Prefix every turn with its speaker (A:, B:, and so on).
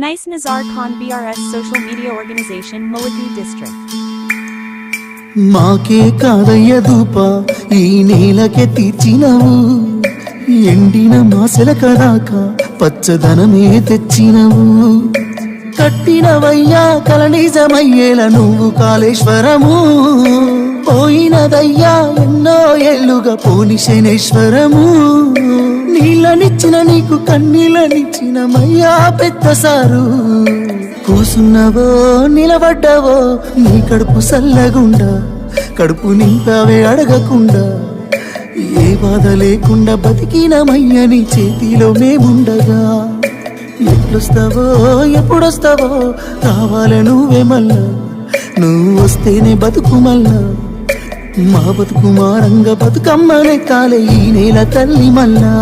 A: Nice Nazar Khan BRS Social Media Organization Muladu District.
B: మాకే కాదయ్య దూప ఈ నేలకే తీర్చినవు. ఎండిన మాసెల కదాక పచ్చదనమే తెచ్చినవు. కట్టినవయ్యా కలనిజమయ్యేల నువ్వు కాళేశ్వరము. పోయినదయ్యా ఎన్నో ఎల్లుగా పోని శనేశ్వరము. నీళ్ళనిచ్చిన నీకు కన్నీళ్ళనిచ్చిన మయ్యా పెద్ద సారు. కూసున్నవో నిలబడ్డావో నీ కడుపు సల్లగుండా. కడుపు నింపావే అడగకుండా. ఏ బాధ లేకుండా బతికినమయ్య నీ చేతిలో మేముండగా. ఎట్లొస్తావో ఎప్పుడొస్తావో కావాల నువ్వే మళ్ళా. నువ్వు వస్తేనే బతుకు మళ్ళా. మా బతుకు మారంగా బతుకమ్మనే కాలే ఈ నేల తల్లి మళ్ళా